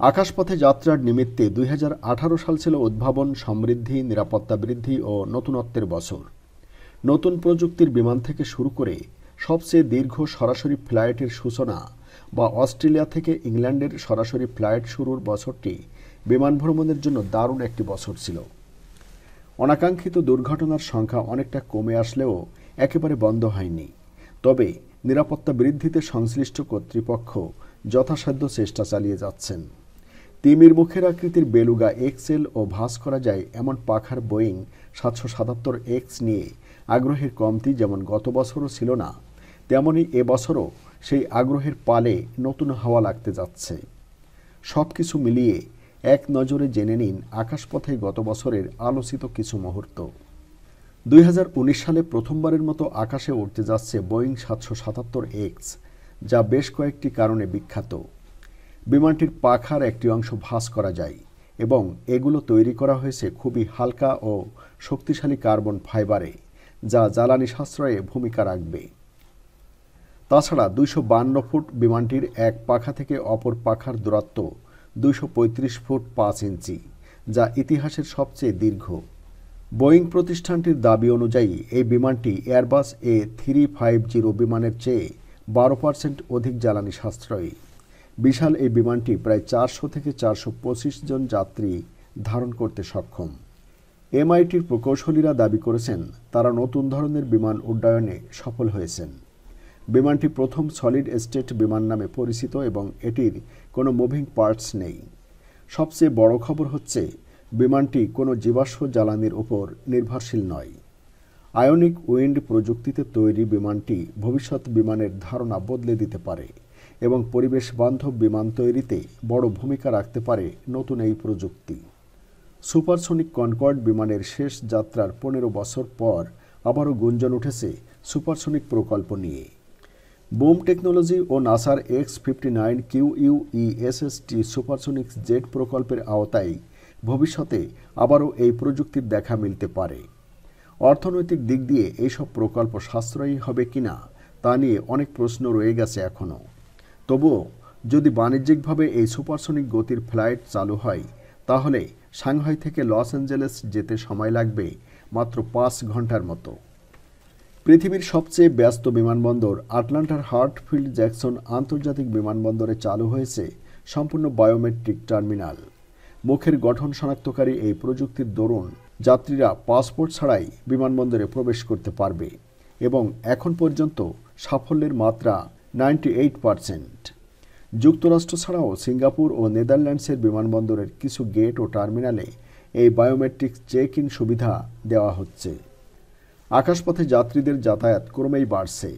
আকাশপথে যাত্রার নিমিত্তে দুই হাজার আঠারো সাল ছিল উদ্ভাবন, সমৃদ্ধি, নিরাপত্তা বৃদ্ধি ও নতুনত্বের বছর। নতুন প্রযুক্তির বিমান থেকে শুরু করে সবচেয়ে দীর্ঘ সরাসরি ফ্লাইটের সূচনা বা অস্ট্রেলিয়া থেকে ইংল্যান্ডের সরাসরি ফ্লাইট শুরুর বছরটি বিমান ভ্রমণের জন্য দারুণ একটি বছর ছিল। অনাকাঙ্ক্ষিত দুর্ঘটনার সংখ্যা অনেকটা কমে আসলেও একেবারে বন্ধ হয়নি। তবে নিরাপত্তা বৃদ্ধিতে সংশ্লিষ্ট কর্তৃপক্ষ যথাসাধ্য চেষ্টা চালিয়ে যাচ্ছেন। তিমির মুখের আকৃতির বেলুগা এক্সেল ও ভাস করা যায় এমন পাখার বোয়িং সাতশো সাতাত্তর এক্স নিয়ে আগ্রহের কমতি যেমন গত বছরও ছিল না তেমনই এবছরও সেই আগ্রহের পালে নতুন হাওয়া লাগতে যাচ্ছে। সব কিছু মিলিয়ে এক নজরে জেনে নিন আকাশপথে গত বছরের আলোচিত কিছু মুহূর্ত। দুই হাজার উনিশ সালে প্রথমবারের মতো আকাশে উঠতে যাচ্ছে বোয়িং সাতশো সাতাত্তর এক্স, যা বেশ কয়েকটি কারণে বিখ্যাত। বিমানটির পাখার একটি অংশ ভাস করা যায় এবং এগুলো তৈরি করা হয়েছে খুবই হালকা ও শক্তিশালী কার্বন ফাইবারে, যা জ্বালানি সাশ্রয়ে ভূমিকা রাখবে। তাছাড়া দুইশো বান্ন ফুট বিমানটির এক পাখা থেকে অপর পাখার দূরত্ব দুইশো পঁয়ত্রিশ ফুট পাঁচ ইঞ্চি, যা ইতিহাসের সবচেয়ে দীর্ঘ। বোয়িং প্রতিষ্ঠানটির দাবি অনুযায়ী, এই বিমানটি Airbus A three five zero বিমানের চেয়ে বারো পার্সেন্ট অধিক জ্বালানি সাশ্রয়ী। বিশাল এই বিমানটি প্রায় চারশো থেকে চারশো পঁচিশ জন যাত্রী ধারণ করতে সক্ষম। এমআইটির প্রকৌশলীরা দাবি করেছেন, তারা নতুন ধরনের বিমান উড্ডয়নে সফল হয়েছেন। বিমানটি প্রথম সলিড এস্টেট বিমান নামে পরিচিত এবং এটির কোনো মুভিং পার্টস নেই। সবচেয়ে বড় খবর হচ্ছে, বিমানটি কোনো জীবাশ্ম জ্বালানির ওপর নির্ভরশীল নয়। আয়নিক উইন্ড প্রযুক্তিতে তৈরি বিমানটি ভবিষ্যৎ বিমানের ধারণা বদলে দিতে পারে। এবং পরিবেশ বান্ধব বিমান তৈরিতে বড় ভূমিকা রাখতে পারে নতুন এই প্রযুক্তি। সুপারসনিক কনকর্ড বিমানের শেষ যাত্রার পনেরো বছর পর আবারও গুঞ্জন উঠেছে সুপারসনিক প্রকল্প নিয়ে। বোম টেকনোলজি ও নাসার X fifty nine Q U ESST supersonic jet প্রকল্পের আওতায় ভবিষ্যতে আবারও এই প্রযুক্তির দেখা মিলতে পারে। অর্থনৈতিক দিক দিয়ে এইসব প্রকল্প সাশ্রয়ী হবে কিনা তা নিয়ে অনেক প্রশ্ন রয়ে গেছে এখনও। তবুও, যদি বাণিজ্যিকভাবে এই সুপারসনিক গতির ফ্লাইট চালু হয়, তাহলে সাংহাই থেকে লস অ্যাঞ্জেলেস যেতে সময় লাগবে মাত্র পাঁচ ঘণ্টার মতো। পৃথিবীর সবচেয়ে ব্যস্ত বিমানবন্দর আটলান্টার হার্টফিল্ড জ্যাকসন আন্তর্জাতিক বিমানবন্দরে চালু হয়েছে সম্পূর্ণ বায়োমেট্রিক টার্মিনাল। মুখের গঠন শনাক্তকারী এই প্রযুক্তির দরুন যাত্রীরা পাসপোর্ট ছাড়াই বিমানবন্দরে প্রবেশ করতে পারবে এবং এখন পর্যন্ত সাফল্যের মাত্রা নাইনটি যুক্তরাষ্ট্র ছাড়াও সিঙ্গাপুর ও নেদারল্যান্ডসের বিমানবন্দরের কিছু গেট ও টার্মিনালে এই বায়োমেট্রিক চেক ইন সুবিধা দেওয়া হচ্ছে। আকাশপথে যাত্রীদের যাতায়াত ক্রমেই বাড়ছে।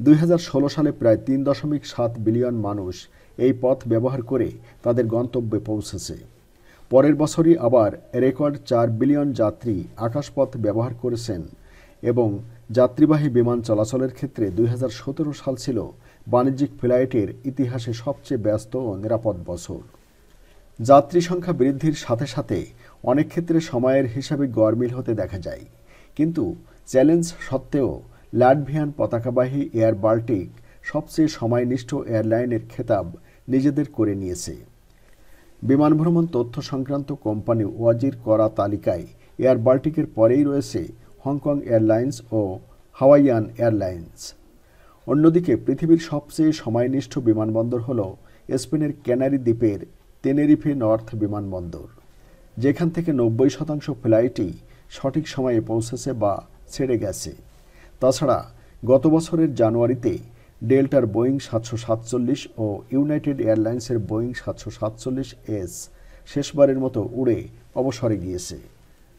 দুই হাজার ষোলো সালে প্রায় তিন দশমিক সাত বিলিয়ন মানুষ এই পথ ব্যবহার করে তাদের গন্তব্যে পৌঁছেছে। পরের বছরই আবার রেকর্ড চার বিলিয়ন যাত্রী আকাশপথ ব্যবহার করেছেন এবং যাত্রীবাহী বিমান চলাচলের ক্ষেত্রে দুই হাজার সতেরো সাল ছিল বাণিজ্যিক ফ্লাইটের ইতিহাসে সবচেয়ে ব্যস্ত ও নিরাপদ বছর। যাত্রী সংখ্যা বৃদ্ধির সাথে সাথে অনেক ক্ষেত্রে সময়ের হিসাবে গরমিল হতে দেখা যায়। কিন্তু চ্যালেঞ্জ সত্ত্বেও লাটভিয়ান পতাকাবাহী এয়ার বাল্টিক সবচেয়ে সময়নিষ্ঠ এয়ারলাইনের খেতাব নিজেদের করে নিয়েছে। বিমান ভ্রমণ তথ্য সংক্রান্ত কোম্পানি ওয়াজির করা তালিকায় এয়ার বাল্টিকের পরেই রয়েছে হংকং এয়ারলাইন্স ও হাওয়াইয়ান এয়ারলাইন্স। অন্যদিকে পৃথিবীর সবচেয়ে সময়নিষ্ঠ বিমানবন্দর হল স্পেনের ক্যানারি দ্বীপের তেনেরিফে নর্থ বিমানবন্দর। যেখান থেকে নব্বই শতাংশ ফ্লাইটই সঠিক সময়ে পৌঁছেছে বা ছেড়ে গেছে। তাছাড়া গত বছরের জানুয়ারিতে ডেল্টার বোয়িং সাতশো সাতচল্লিশ ও ইউনাইটেড এয়ারলাইন্সের বোয়িং সাতশো সাতচল্লিশ এস শেষবারের মতো উড়ে অবসরে গিয়েছে।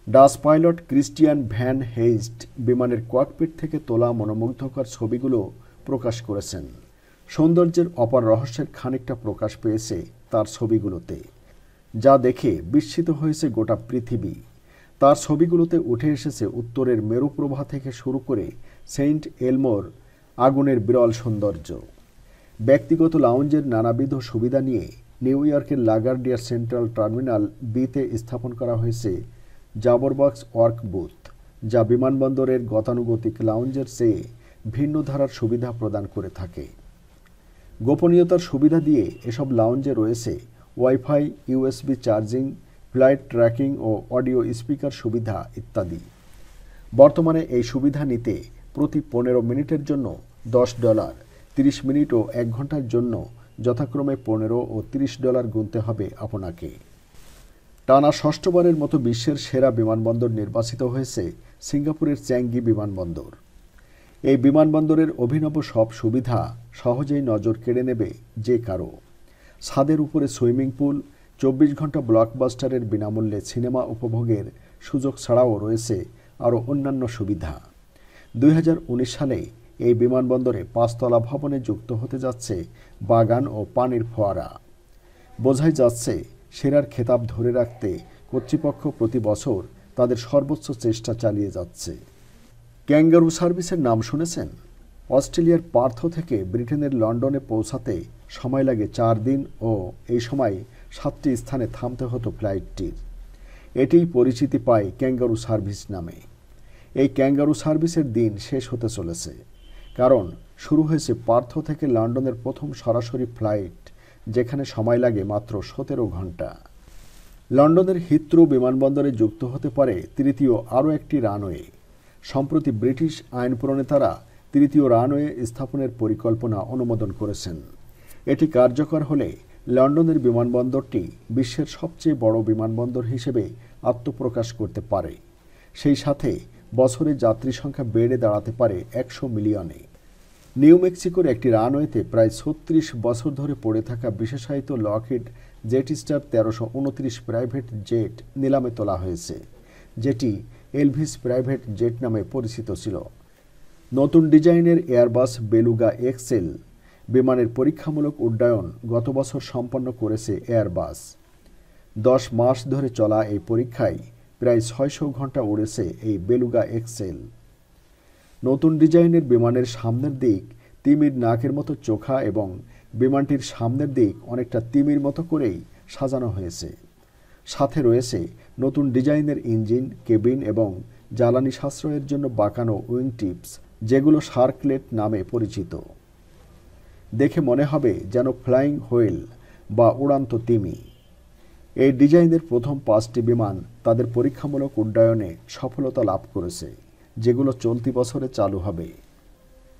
Dutch pilot Christian van Heist বিমানের কোয়াকপিট থেকে তোলা মনোমুগ্ধকর ছবিগুলো প্রকাশ করেছেন। সৌন্দর্যের অপার রহস্যের খানিকটা প্রকাশ পেয়েছে তার ছবিগুলোতে। যা দেখে বিস্মিত হয়েছে গোটা পৃথিবী। তার ছবিগুলোতে উঠে এসেছে উত্তরের মেরুপ্রভা থেকে শুরু করে সেন্ট এলমোর আগুনের বিরল সৌন্দর্য। ব্যক্তিগত লাউঞ্জের নানাবিধ সুবিধা নিয়ে নিউ ইয়র্কের লাগার্ডিয়ার সেন্ট্রাল টার্মিনাল বিতে স্থাপন করা হয়েছে জাবরবক্স ওয়ার্ক বুথ, যা বিমানবন্দরের গতানুগতিক লাউঞ্জের চেয়ে ভিন্ন ধারার সুবিধা প্রদান করে থাকে। গোপনীয়তার সুবিধা দিয়ে এসব লাউঞ্জে রয়েছে wifi, USB charging, flight tracking ও অডিও স্পিকার সুবিধা ইত্যাদি। বর্তমানে এই সুবিধা নিতে প্রতি পনেরো মিনিটের জন্য দশ ডলার, তিরিশ মিনিট ও এক ঘণ্টার জন্য যথাক্রমে পনেরো ও তিরিশ ডলার গুনতে হবে আপনাকে। টানা ষষ্ঠবারের মতো বিশ্বের সেরা বিমানবন্দর নির্বাচিত হয়েছে সিঙ্গাপুরের চ্যাঙ্গি বিমানবন্দর। এই বিমানবন্দরের অভিনব সব সুবিধা সহজেই নজর কেড়ে নেবে যে কারও। ছাদের উপরে সুইমিং পুল, চব্বিশ ঘণ্টা ব্লকবাস্টারের বিনামূল্যে সিনেমা উপভোগের সুযোগ ছাড়াও রয়েছে আরও অন্যান্য সুবিধা। দুই হাজার উনিশ সালে এই বিমানবন্দরে পাঁচতলা ভবনে যুক্ত হতে যাচ্ছে বাগান ও পানির ফোয়ারা। বোঝাই যাচ্ছে সেরার খেতাব ধরে রাখতে কর্তৃপক্ষ প্রতি বছর তাদের সর্বোচ্চ চেষ্টা চালিয়ে যাচ্ছে। ক্যাঙ্গারু সার্ভিসের নাম শুনেছেন? অস্ট্রেলিয়ার পার্থ থেকে ব্রিটেনের লন্ডনে পৌঁছাতে সময় লাগে চার দিন ও এই সময় সাতটি স্থানে থামতে হতো ফ্লাইটটির। এটিই পরিচিতি পায় ক্যাঙ্গারু সার্ভিস নামে। এই ক্যাঙ্গারু সার্ভিসের দিন শেষ হতে চলেছে। কারণ শুরু হয়েছে পার্থ থেকে লন্ডনের প্রথম সরাসরি ফ্লাইট যেখানে সময় লাগে মাত্র সতেরো ঘণ্টা। লন্ডনের হিথ্রো বিমানবন্দরে যুক্ত হতে পারে তৃতীয় আরও একটি রানওয়ে। সম্প্রতি ব্রিটিশ আইন প্রণেতারা তৃতীয় রানওয়ে স্থাপনের পরিকল্পনা অনুমোদন করেছেন। এটি কার্যকর হলে লন্ডনের বিমানবন্দরটি বিশ্বের সবচেয়ে বড় বিমানবন্দর হিসেবে আত্মপ্রকাশ করতে পারে। সেই সাথে বছরে যাত্রী সংখ্যা বেড়ে দাঁড়াতে পারে একশো মিলিয়নে। নিউ মেক্সিকোর একটি রানওয়েতে প্রায় ছত্রিশ বছর ধরে পড়ে থাকা বিশেষায়িত লকহিড জেটস্টার তেরোশো উনত্রিশ প্রাইভেট জেট নিলামে তোলা হয়েছে, যেটি এলভিস প্রাইভেট জেট নামে পরিচিত ছিল। নতুন ডিজাইনের এয়ারবাস বেলুগা এক্সেল বিমানের পরীক্ষামূলক উড্ডয়ন গত বছর সম্পন্ন করেছে এয়ারবাস। দশ মাস ধরে চলা এই পরীক্ষায় প্রায় ছয়শো ঘণ্টা উড়েছে এই বেলুগা এক্সেল। নতুন ডিজাইনের বিমানের সামনের দিক তিমির নাকের মতো চোখা এবং বিমানটির সামনের দিক অনেকটা তিমির মতো করেই সাজানো হয়েছে। সাথে রয়েছে নতুন ডিজাইনের ইঞ্জিন, কেবিন এবং জ্বালানি সাশ্রয়ের জন্য বাঁকানো উইং টিপস, যেগুলো শার্কলেট নামে পরিচিত। দেখে মনে হবে যেন ফ্লাইং হুইল বা উড়ান্ত তিমি। এই ডিজাইনের প্রথম পাঁচটি বিমান তাদের পরীক্ষামূলক উড্ডয়নে সফলতা লাভ করেছে। যেগুলো চলতি বছরে চালু হবে।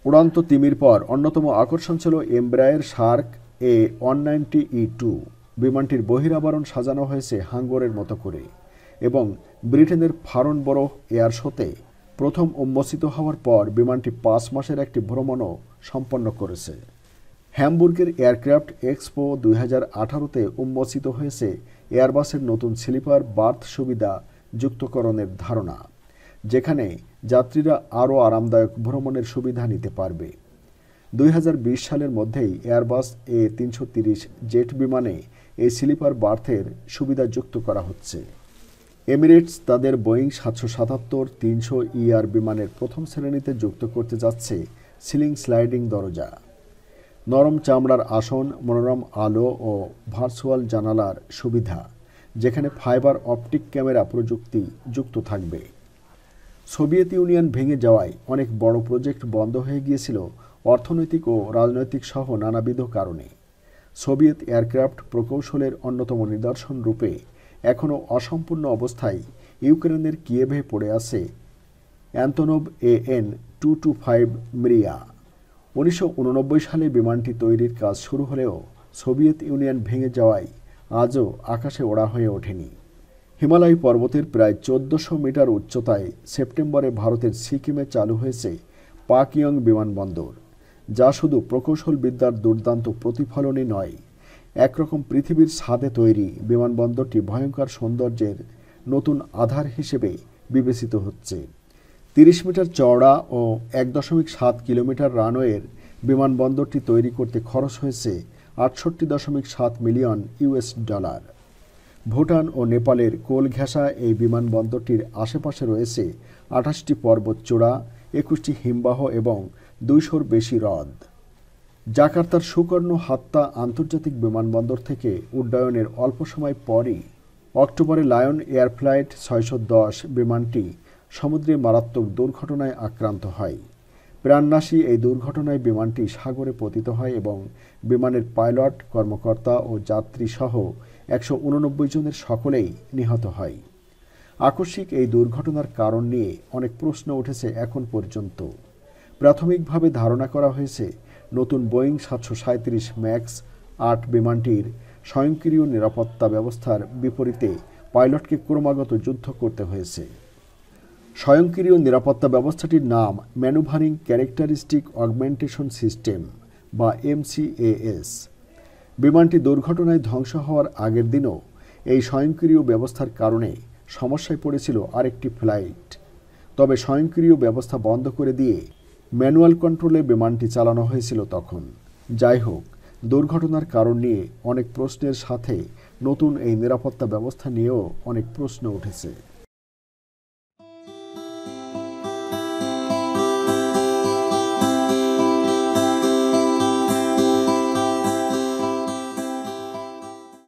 উড়ান্ত তিমির পর অন্যতম আকর্ষণ ছিল Embraer shark E one ninety E two. বিমানটির বহিরাবরণ সাজানো হয়েছে হাঙ্গরের মতো করে এবং ব্রিটেনের ফারনবরো এয়ার শোতে প্রথম উন্মোচিত হওয়ার পর বিমানটি পাঁচ মাসের একটি ভ্রমণও সম্পন্ন করেছে। হ্যামবুর্গের এয়ারক্রাফট এক্সপো দুই হাজার আঠারোতে উন্মোচিত হয়েছে এয়ারবাসের নতুন স্লিপার বার্থ সুবিধা যুক্তকরণের ধারণা, যেখানে যাত্রীরা আরও আরামদায়ক ভ্রমণের সুবিধা নিতে পারবে। দুই হাজার বিশ সালের মধ্যেই এয়ারবাস এ তিনশো জেট বিমানে এই স্লিপার বার্থের সুবিধা যুক্ত করা হচ্ছে। এমিরেটস তাদের বোয়িং সাতশো সাতাত্তর তিনশো ইআর বিমানের প্রথম শ্রেণীতে যুক্ত করতে যাচ্ছে সিলিং স্লাইডিং দরজা। নরম চামড়ার আসন, মনোরম আলো ও ভার্চুয়াল জানালার সুবিধা, যেখানে ফাইবার অপটিক ক্যামেরা প্রযুক্তি যুক্ত থাকবে। সোভিয়েত ইউনিয়ন ভেঙে যাওয়ায় অনেক বড় প্রজেক্ট বন্ধ হয়ে গিয়েছিল অর্থনৈতিক ও রাজনৈতিক সহ নানাবিধ কারণে। সোভিয়েত এয়ারক্রাফট প্রকৌশলের অন্যতম নিদর্শন রূপে এখনও অসম্পূর্ণ অবস্থায় ইউক্রেনের কিয়েভে পড়ে আছে Antonov A N two two five Mriya. উনিশশো উননব্বই সালে বিমানটি তৈরির কাজ শুরু হলেও সোভিয়েত ইউনিয়ন ভেঙে যাওয়ায় আজও আকাশে ওড়া হয়ে ওঠেনি। হিমালয় পর্বতের প্রায় চোদ্দশো মিটার উচ্চতায় সেপ্টেম্বরে ভারতের সিকিমে চালু হয়েছে পাকিয়ং বিমানবন্দর, যা শুধু প্রকৌশল বিদ্যার দুর্দান্ত প্রতিফলনই নয়, একরকম পৃথিবীর ছাদে তৈরি বিমানবন্দরটি ভয়ঙ্কর সৌন্দর্যের নতুন আধার হিসেবে বিবেচিত হচ্ছে। তিরিশ মিটার চওড়া ও এক দশমিক সাত কিলোমিটার রানওয়ের বিমানবন্দরটি তৈরি করতে খরচ হয়েছে আটষট্টি দশমিক সাত মিলিয়ন ইউএস ডলার। ভুটান ও নেপালের কোল ঘেঁষা এই বিমানবন্দরটির আশেপাশে রয়েছে আঠাশটি পর্বত চূড়া, একুশটি হিমবাহ এবং দুইশোর বেশি হ্রদ। জাকার্তার সুকর্ণ হাত্তা আন্তর্জাতিক বিমানবন্দর থেকে উড্ডয়নের অল্প সময় পরই অক্টোবরে লায়ন এয়ার ফ্লাইট ছয়শো দশ বিমানটি সমুদ্রে মারাত্মক দুর্ঘটনায় আক্রান্ত হয়। প্রাণনাশী এই দুর্ঘটনায় বিমানটি সাগরে পতিত হয় এবং বিমানের পাইলট, কর্মকর্তা ও যাত্রী সহ একশো উননব্বই জনের সকলেই নিহত হয়। আকস্মিক এই দুর্ঘটনার কারণ নিয়ে অনেক প্রশ্ন উঠেছে এখন পর্যন্ত। প্রাথমিকভাবে ধারণা করা হয়েছে, নতুন বোয়িং সাতশো সাঁত্রিশ ম্যাক্স আট বিমানটির স্বয়ংক্রিয় নিরাপত্তা ব্যবস্থার বিপরীতে পাইলটকে ক্রমাগত যুদ্ধ করতে হয়েছে। স্বয়ংক্রিয় নিরাপত্তা ব্যবস্থাটির নাম ম্যানুভারিং ক্যারেক্টারিস্টিক অগমেন্টেশন সিস্টেম বা এমসিএএস। বিমানটি দুর্ঘটনায় ধ্বংস হওয়ার আগের দিনও এই স্বয়ংক্রিয় ব্যবস্থার কারণে সমস্যায় পড়েছিল আরেকটি ফ্লাইট। তবে স্বয়ংক্রিয় ব্যবস্থা বন্ধ করে দিয়ে ম্যানুয়াল কন্ট্রোলে বিমানটি চালানো হয়েছিল তখন। যাই হোক, দুর্ঘটনার কারণ নিয়ে অনেক প্রশ্নের সাথে নতুন এই নিরাপত্তা ব্যবস্থা নিয়েও অনেক প্রশ্ন উঠেছে।